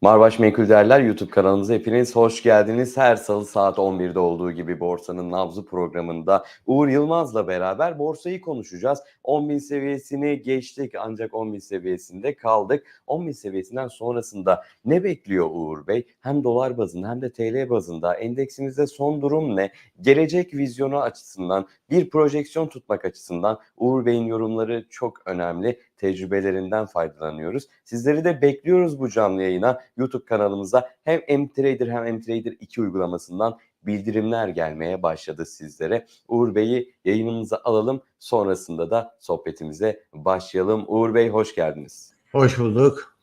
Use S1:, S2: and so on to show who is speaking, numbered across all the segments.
S1: Marbaş Menkul Değerler YouTube kanalımıza hepiniz hoş geldiniz. Her salı saat 11'de olduğu gibi Borsanın Nabzı programında Uğur Yılmaz'la beraber borsayı konuşacağız. 10.000 seviyesini geçtik ancak 10.000 seviyesinde kaldık. 10.000 seviyesinden sonrasında ne bekliyor Uğur Bey? Hem dolar bazında hem de TL bazında endeksimizde son durum ne? Gelecek vizyonu açısından bir projeksiyon tutmak açısından Uğur Bey'in yorumları çok önemli. Tecrübelerinden faydalanıyoruz. Sizleri de bekliyoruz bu canlı yayına. YouTube kanalımıza hem MTrader hem MTrader 2 uygulamasından bildirimler gelmeye başladı sizlere. Uğur Bey'i yayınımıza alalım. Sonrasında da sohbetimize başlayalım. Uğur Bey hoş geldiniz.
S2: Hoş bulduk.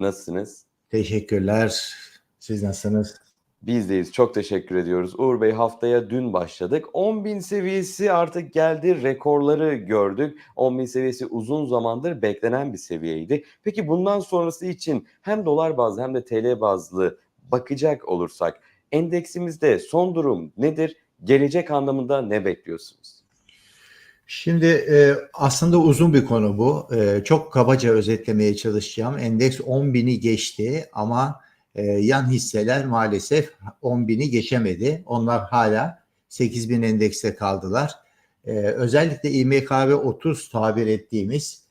S1: Nasılsınız?
S2: Teşekkürler. Siz nasılsınız?
S1: Bizdeyiz. Çok teşekkür ediyoruz. Uğur Bey haftaya dün başladık. 10.000 seviyesi artık geldi. Rekorları gördük. 10.000 seviyesi uzun zamandır beklenen bir seviyeydi. Peki bundan sonrası için hem dolar bazlı hem de TL bazlı bakacak olursak endeksimizde son durum nedir? Gelecek anlamında ne bekliyorsunuz?
S2: Şimdi e, aslında uzun bir konu bu. E, çok kabaca özetlemeye çalışacağım. Endeks 10.000'i geçti ama e, yan hisseler maalesef 10.000'i geçemedi. Onlar hala 8.000 endekste kaldılar. E, özellikle İMKB 30 tabir ettiğimiz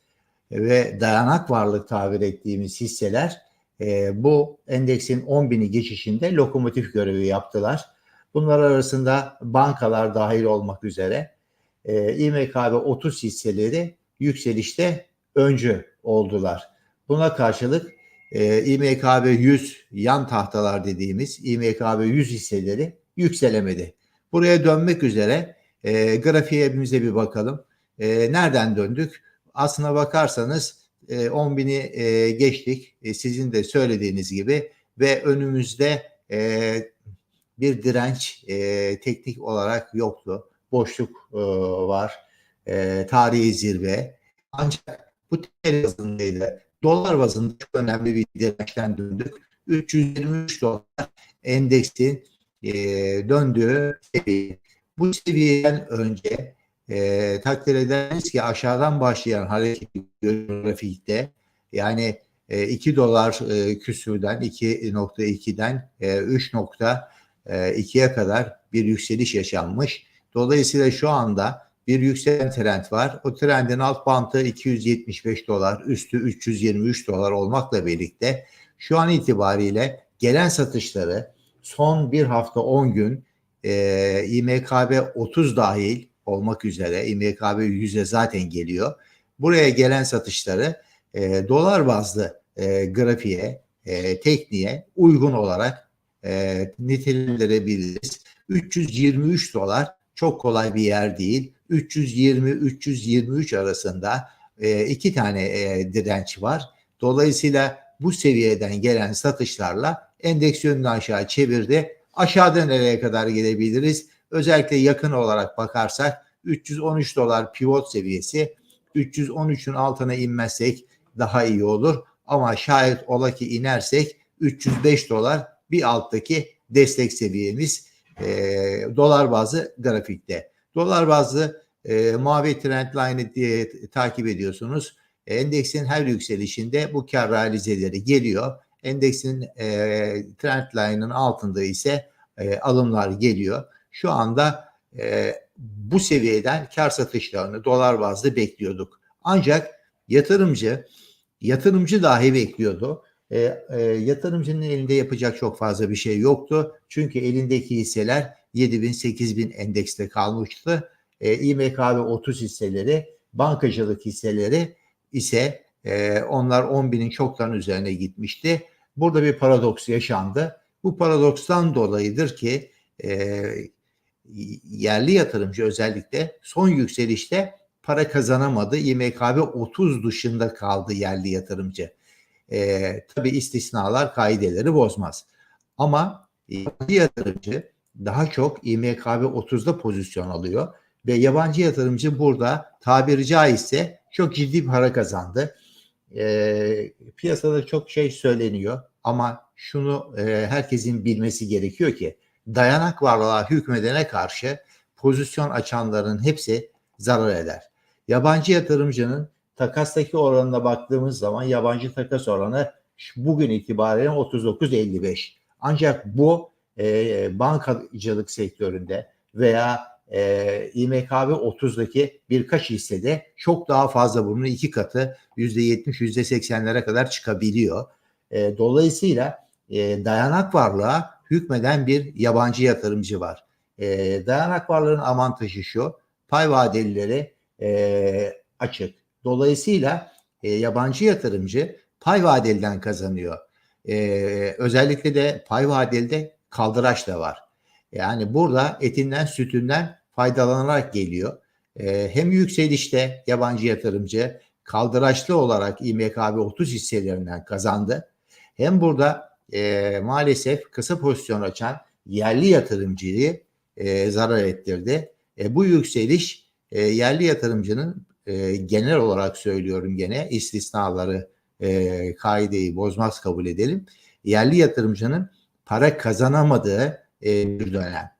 S2: ve dayanak varlık tabir ettiğimiz hisseler e, bu endeksin 10.000'i geçişinde lokomotif görevi yaptılar. Bunlar arasında bankalar dahil olmak üzere e, İMKB 30 hisseleri yükselişte öncü oldular. Buna karşılık e, İMKB 100 yan tahtalar dediğimiz İMKB 100 hisseleri yükselemedi. Buraya dönmek üzere e, grafiğe hepimize bir bakalım. E, nereden döndük? Aslına bakarsanız e, 10.000'i e, geçtik. E, sizin de söylediğiniz gibi ve önümüzde e, bir direnç e, teknik olarak yoktu. Boşluk e, var. E, tarihi zirve. Ancak bu TL bazındaydı. Dolar bazında çok önemli bir dirençten döndük. 323 dolar endeksin e, döndüğü seviye. Bu seviyeden önce e, takdir ederiz ki aşağıdan başlayan hareket grafikte yani e, 2 dolar e, küsürden 2.2'den e, 3.2'ye kadar bir yükseliş yaşanmış. Dolayısıyla şu anda bir yükselen trend var. O trendin alt bantı 275 dolar, üstü 323 dolar olmakla birlikte şu an itibariyle gelen satışları son bir hafta 10 gün e, İMKB 30 dahil olmak üzere İMKB 100'e zaten geliyor. Buraya gelen satışları e, dolar bazlı e, grafiğe, e, tekniğe uygun olarak e, nitelendirebiliriz. 323 dolar çok kolay bir yer değil. 320-323 arasında e, iki tane e, direnç var. Dolayısıyla bu seviyeden gelen satışlarla endeks yönünü aşağı çevirdi. Aşağıda nereye kadar gidebiliriz? Özellikle yakın olarak bakarsak 313 dolar pivot seviyesi 313'ün altına inmezsek daha iyi olur. Ama şayet ola ki inersek 305 dolar bir alttaki destek seviyemiz e, dolar bazı grafikte. Dolar bazlı e, mavi trend line'ı diye takip ediyorsunuz. Endeksin her yükselişinde bu kar realizeleri geliyor. Endeksin e, trend line'ın altında ise e, alımlar geliyor. Şu anda e, bu seviyeden kar satışlarını dolar bazlı bekliyorduk. Ancak yatırımcı yatırımcı dahi bekliyordu. E, e, yatırımcının elinde yapacak çok fazla bir şey yoktu. Çünkü elindeki hisseler 7000 8000 endekste kalmıştı. E, İMKB 30 hisseleri, bankacılık hisseleri ise e, onlar 10.000'in çoktan üzerine gitmişti. Burada bir paradoks yaşandı. Bu paradokstan dolayıdır ki e, yerli yatırımcı özellikle son yükselişte para kazanamadı. İMKB 30 dışında kaldı yerli yatırımcı. E, tabii istisnalar kaideleri bozmaz. Ama yabancı yatırımcı daha çok İMKB 30'da pozisyon alıyor ve yabancı yatırımcı burada tabiri caizse çok ciddi para kazandı. E, piyasada çok şey söyleniyor ama şunu e, herkesin bilmesi gerekiyor ki dayanak varlığa hükmedene karşı pozisyon açanların hepsi zarar eder. Yabancı yatırımcının takastaki oranına baktığımız zaman yabancı takas oranı bugün itibariyle 39.55. Ancak bu e, bankacılık sektöründe veya e, İMKB 30'daki birkaç hissede çok daha fazla bunun iki katı %70 %80'lere kadar çıkabiliyor. E, dolayısıyla e, dayanak varlığa hükmeden bir yabancı yatırımcı var. E, dayanak varlığının avantajı şu pay vadelileri e, açık. Dolayısıyla e, yabancı yatırımcı pay vadeliden kazanıyor. E, özellikle de pay vadelide kaldıraç da var. Yani burada etinden sütünden faydalanarak geliyor. E, hem yükselişte yabancı yatırımcı kaldıraçlı olarak İMKB 30 hisselerinden kazandı. Hem burada e, maalesef kısa pozisyon açan yerli yatırımcıyı e, zarar ettirdi. E, bu yükseliş e, yerli yatırımcının e, genel olarak söylüyorum gene istisnaları e, kaideyi bozmaz kabul edelim. Yerli yatırımcının para kazanamadığı e, bir dönem.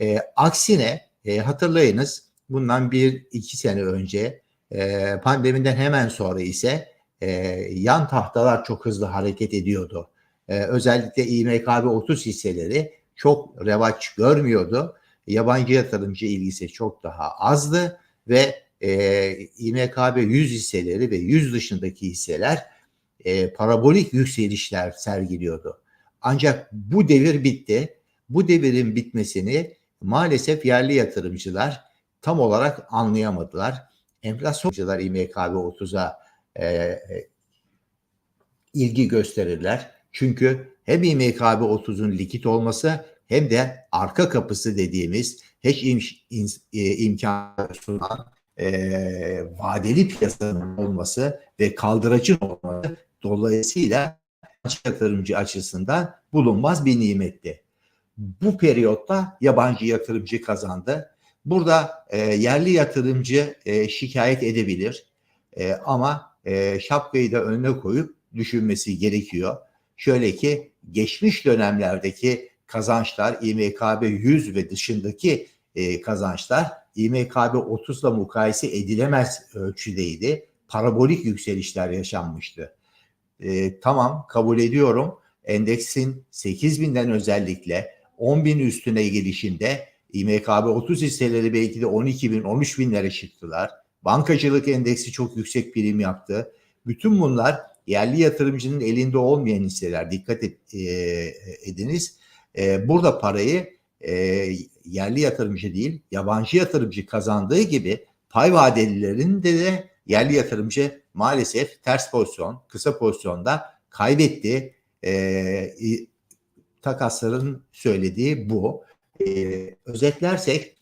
S2: E, aksine e, hatırlayınız bundan bir iki sene önce e, pandemiden hemen sonra ise e, yan tahtalar çok hızlı hareket ediyordu. E, özellikle İMKB 30 hisseleri çok revaç görmüyordu. Yabancı yatırımcı ilgisi çok daha azdı ve e, İMKB 100 hisseleri ve 100 dışındaki hisseler e, parabolik yükselişler sergiliyordu. Ancak bu devir bitti. Bu devirin bitmesini maalesef yerli yatırımcılar tam olarak anlayamadılar. Enflasyoncular İMKB 30'a e, ilgi gösterirler. Çünkü hem İMKB 30'un likit olması hem de arka kapısı dediğimiz hiç im, im, e, imkan sunan e, vadeli piyasanın olması ve kaldıracın olması dolayısıyla yatırımcı açısından bulunmaz bir nimetti. Bu periyotta yabancı yatırımcı kazandı. Burada e, yerli yatırımcı e, şikayet edebilir e, ama e, şapkayı da önüne koyup düşünmesi gerekiyor. Şöyle ki geçmiş dönemlerdeki kazançlar İMKB 100 ve dışındaki e, kazançlar İMKB 30 ile mukayese edilemez ölçüdeydi. Parabolik yükselişler yaşanmıştı. E, tamam kabul ediyorum. Endeksin 8000'den özellikle 10.000 üstüne gelişinde İMKB 30 hisseleri belki de 12 bin, 13 binlere çıktılar. Bankacılık endeksi çok yüksek prim yaptı. Bütün bunlar yerli yatırımcının elinde olmayan hisseler. Dikkat et, e, ediniz. E, burada parayı e, yerli yatırımcı değil, yabancı yatırımcı kazandığı gibi pay vadelilerin de, de yerli yatırımcı maalesef ters pozisyon, kısa pozisyonda kaybetti. E, takasların söylediği bu. E, özetlersek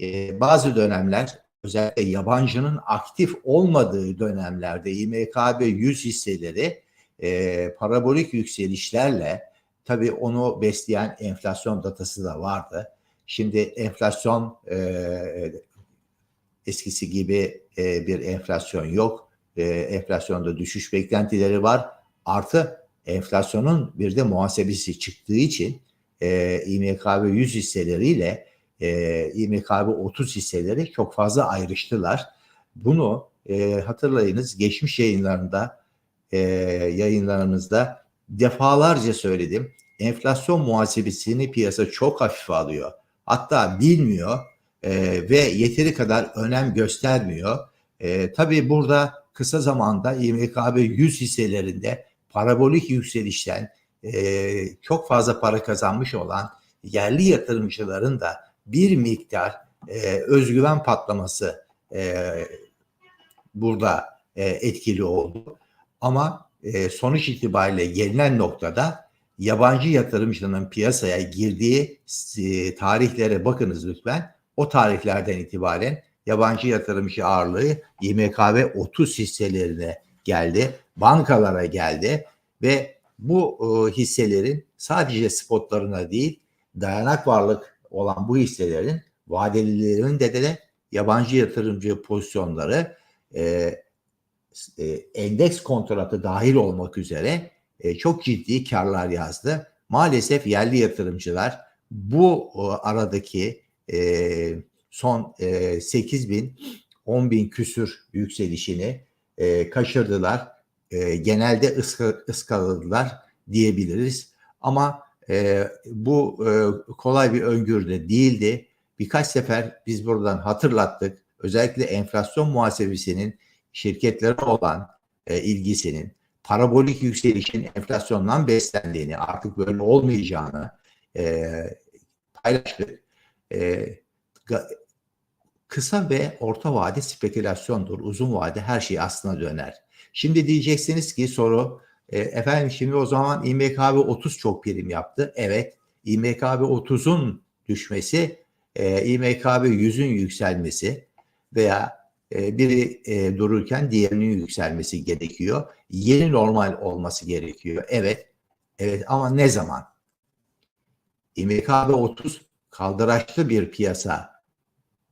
S2: e, bazı dönemler özellikle yabancının aktif olmadığı dönemlerde İMKB 100 hisseleri e, parabolik yükselişlerle tabii onu besleyen enflasyon datası da vardı. Şimdi enflasyon e, eskisi gibi e, bir enflasyon yok. E, enflasyonda düşüş beklentileri var. Artı enflasyonun bir de muhasebesi çıktığı için e, İMKB 100 hisseleriyle e, İMKB 30 hisseleri çok fazla ayrıştılar. Bunu e, hatırlayınız geçmiş yayınlarında e, yayınlarımızda defalarca söyledim. Enflasyon muhasebesini piyasa çok hafife alıyor. Hatta bilmiyor e, ve yeteri kadar önem göstermiyor. E, tabii burada kısa zamanda İMKB 100 hisselerinde parabolik yükselişten e, çok fazla para kazanmış olan yerli yatırımcıların da bir miktar e, özgüven patlaması e, burada e, etkili oldu. Ama e, sonuç itibariyle gelinen noktada yabancı yatırımcının piyasaya girdiği e, tarihlere bakınız lütfen. O tarihlerden itibaren yabancı yatırımcı ağırlığı İMKB 30 hisselerine geldi, bankalara geldi ve bu e, hisselerin sadece spotlarına değil dayanak varlık olan bu hisselerin vadelilerin de de yabancı yatırımcı pozisyonları e, e, endeks kontratı dahil olmak üzere e, çok ciddi karlar yazdı. Maalesef yerli yatırımcılar bu e, aradaki e, son e, 8 bin 10 bin küsür yükselişini e, kaçırdılar. E, genelde ıska, ıskaladılar diyebiliriz. Ama e, bu e, kolay bir öngörü de değildi. Birkaç sefer biz buradan hatırlattık. Özellikle enflasyon muhasebesinin şirketlere olan e, ilgisinin parabolik yükselişin enflasyondan beslendiğini, artık böyle olmayacağını e, paylaştık. E, kısa ve orta vade spekülasyondur. Uzun vade her şey aslına döner. Şimdi diyeceksiniz ki soru e, efendim şimdi o zaman İMKB 30 çok prim yaptı. Evet İMKB 30'un düşmesi e, İMKB 100'ün yükselmesi veya e, biri e, dururken diğerinin yükselmesi gerekiyor. Yeni normal olması gerekiyor. Evet. Evet ama ne zaman? İMKB 30 kaldıraçlı bir piyasa.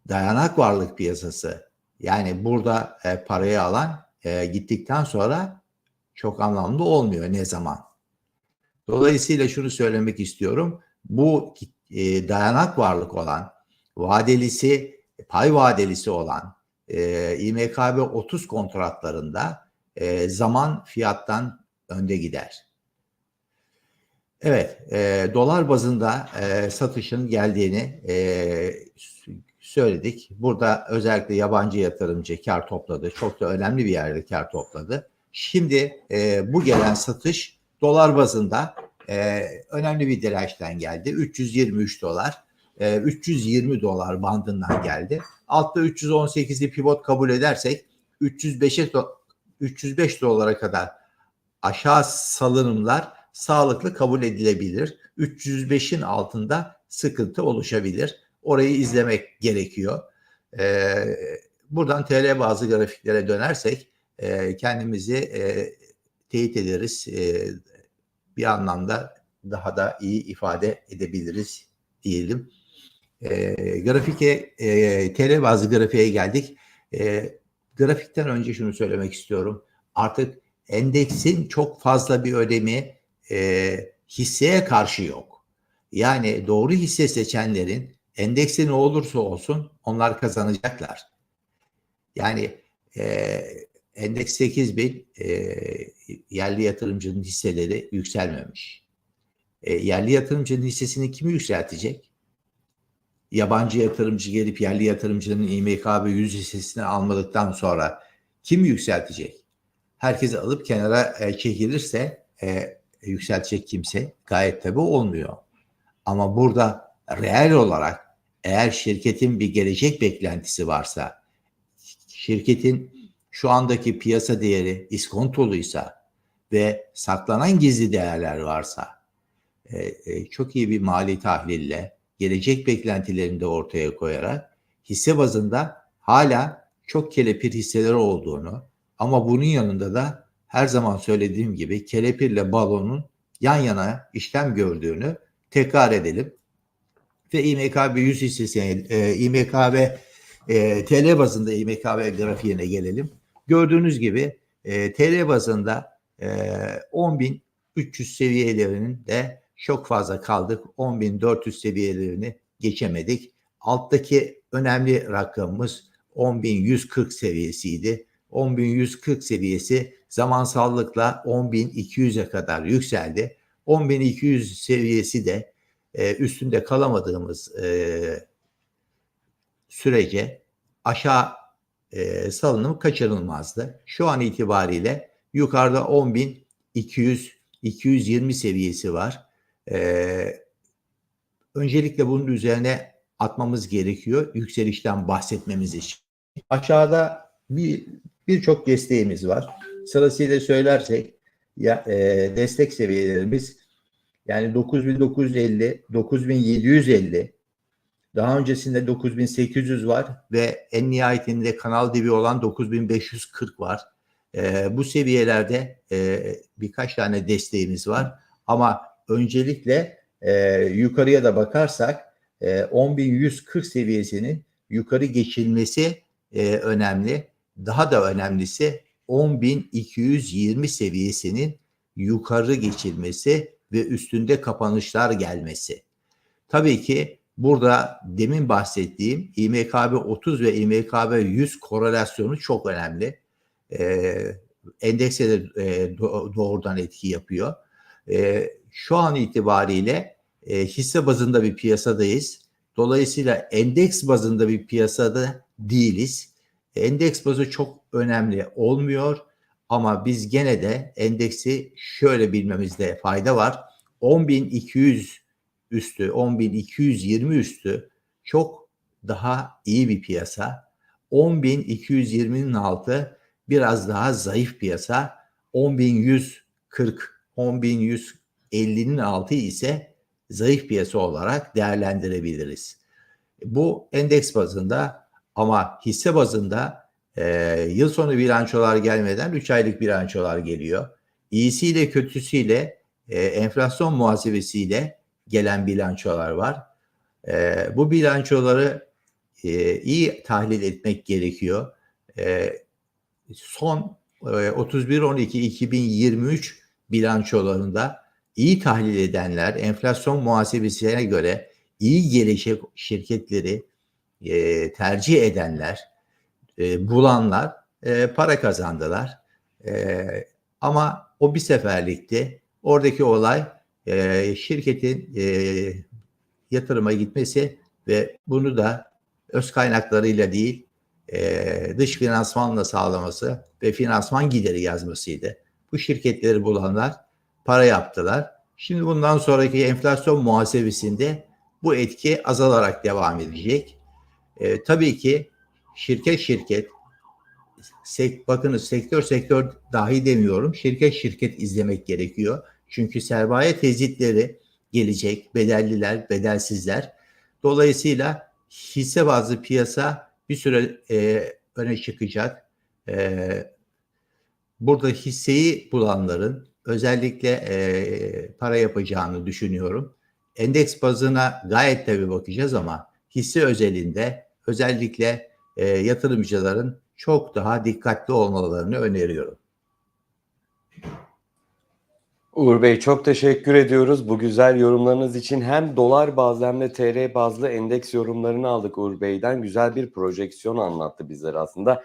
S2: Dayanak varlık piyasası. Yani burada e, parayı alan e, gittikten sonra çok anlamlı olmuyor ne zaman. Dolayısıyla şunu söylemek istiyorum. Bu e, dayanak varlık olan, vadelisi, pay vadelisi olan e, İMKB 30 kontratlarında e, zaman fiyattan önde gider. Evet, e, dolar bazında e, satışın geldiğini e, söyledik. Burada özellikle yabancı yatırımcı kar topladı. Çok da önemli bir yerde kar topladı. Şimdi e, bu gelen satış dolar bazında e, önemli bir dirençten geldi. 323 dolar, e, 320 dolar bandından geldi. Altta 318'li pivot kabul edersek 305'e do- 305 dolara kadar aşağı salınımlar sağlıklı kabul edilebilir. 305'in altında sıkıntı oluşabilir. Orayı izlemek gerekiyor. Ee, buradan TL bazı grafiklere dönersek e, kendimizi e, teyit ederiz. E, bir anlamda daha da iyi ifade edebiliriz diyelim. E, grafike, e, TL bazı grafiğe geldik. E, grafikten önce şunu söylemek istiyorum. Artık endeksin çok fazla bir önemi e, hisseye karşı yok. Yani doğru hisse seçenlerin endeksi ne olursa olsun onlar kazanacaklar. Yani e, endeks 8000 e, yerli yatırımcının hisseleri yükselmemiş. E, yerli yatırımcının hissesini kimi yükseltecek? Yabancı yatırımcı gelip yerli yatırımcının İMKB 100 hissesini almadıktan sonra kim yükseltecek? Herkes alıp kenara e, çekilirse e, yükseltecek kimse gayet tabi olmuyor. Ama burada reel olarak eğer şirketin bir gelecek beklentisi varsa, şirketin şu andaki piyasa değeri iskontoluysa ve saklanan gizli değerler varsa e, e, çok iyi bir mali tahlille gelecek beklentilerini de ortaya koyarak hisse bazında hala çok kelepir hisseler olduğunu ama bunun yanında da her zaman söylediğim gibi kelepirle balonun yan yana işlem gördüğünü tekrar edelim. Ve İMKB 100 hissesine, e, İMKB e, TL bazında İMKB grafiğine gelelim. Gördüğünüz gibi e, TL bazında e, 10.300 seviyelerinin de çok fazla kaldık. 10.400 seviyelerini geçemedik. Alttaki önemli rakamımız 10.140 seviyesiydi. 10.140 seviyesi zamansallıkla 10.200'e kadar yükseldi. 10.200 seviyesi de e, üstünde kalamadığımız e, sürece aşağı e, salınım kaçırılmazdı. Şu an itibariyle yukarıda 10.200 220 seviyesi var. E, öncelikle bunun üzerine atmamız gerekiyor yükselişten bahsetmemiz için. Aşağıda bir birçok desteğimiz var. Sırasıyla söylersek ya e, destek seviyelerimiz yani 9950, 9750, daha öncesinde 9800 var ve en nihayetinde kanal dibi olan 9540 var. E, bu seviyelerde e, birkaç tane desteğimiz var ama öncelikle e, yukarıya da bakarsak e, 10.140 seviyesinin yukarı geçilmesi e, önemli. Daha da önemlisi 10.220 seviyesinin yukarı geçilmesi ve üstünde kapanışlar gelmesi. Tabii ki burada demin bahsettiğim İMKB 30 ve İMKB 100 korelasyonu çok önemli. e, endekse de e, do- doğrudan etki yapıyor. E, şu an itibariyle e, hisse bazında bir piyasadayız. Dolayısıyla endeks bazında bir piyasada değiliz. Endeks bazı çok önemli olmuyor ama biz gene de endeksi şöyle bilmemizde fayda var. 10.200 üstü, 10.220 üstü çok daha iyi bir piyasa. 10.220'nin altı biraz daha zayıf piyasa. 10.140, 10.150'nin altı ise zayıf piyasa olarak değerlendirebiliriz. Bu endeks bazında ama hisse bazında e, yıl sonu bilançolar gelmeden 3 aylık bilançolar geliyor. İyisiyle kötüsüyle e, enflasyon muhasebesiyle gelen bilançolar var. E, bu bilançoları e, iyi tahlil etmek gerekiyor. E, son e, 31-12-2023 bilançolarında iyi tahlil edenler enflasyon muhasebesine göre iyi gelecek şirketleri e, tercih edenler, e, bulanlar e, para kazandılar. E, ama o bir seferlikti. Oradaki olay e, şirketin e, yatırıma gitmesi ve bunu da öz kaynaklarıyla değil e, dış finansmanla sağlaması ve finansman gideri yazmasıydı. Bu şirketleri bulanlar para yaptılar. Şimdi bundan sonraki enflasyon muhasebesinde bu etki azalarak devam edecek. E, tabii ki şirket şirket sek, bakınız sektör sektör dahi demiyorum. Şirket şirket izlemek gerekiyor. Çünkü sermaye tezitleri gelecek. Bedelliler, bedelsizler. Dolayısıyla hisse bazlı piyasa bir süre e, öne çıkacak. E, burada hisseyi bulanların özellikle e, para yapacağını düşünüyorum. Endeks bazına gayet tabii bakacağız ama hisse özelinde özellikle e, yatırımcıların çok daha dikkatli olmalarını öneriyorum.
S1: Uğur Bey çok teşekkür ediyoruz bu güzel yorumlarınız için. Hem dolar bazlı hem de TL bazlı endeks yorumlarını aldık Uğur Bey'den. Güzel bir projeksiyon anlattı bizlere aslında.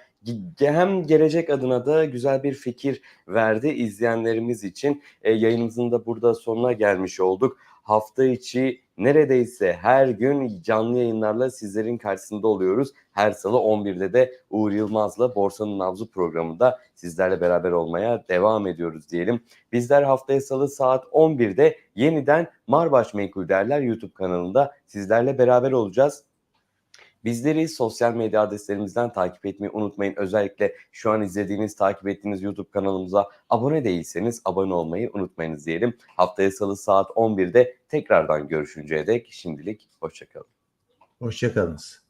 S1: Hem gelecek adına da güzel bir fikir verdi izleyenlerimiz için. E, yayınımızın da burada sonuna gelmiş olduk. Hafta içi neredeyse her gün canlı yayınlarla sizlerin karşısında oluyoruz. Her salı 11'de de Uğur Yılmaz'la Borsanın Nabzı programında sizlerle beraber olmaya devam ediyoruz diyelim. Bizler haftaya salı saat 11'de yeniden Marbaş Menkul Değerler YouTube kanalında sizlerle beraber olacağız. Bizleri sosyal medya adreslerimizden takip etmeyi unutmayın. Özellikle şu an izlediğiniz, takip ettiğiniz YouTube kanalımıza abone değilseniz abone olmayı unutmayınız diyelim. Haftaya salı saat 11'de tekrardan görüşünceye dek şimdilik hoşçakalın.
S2: Hoşçakalınız.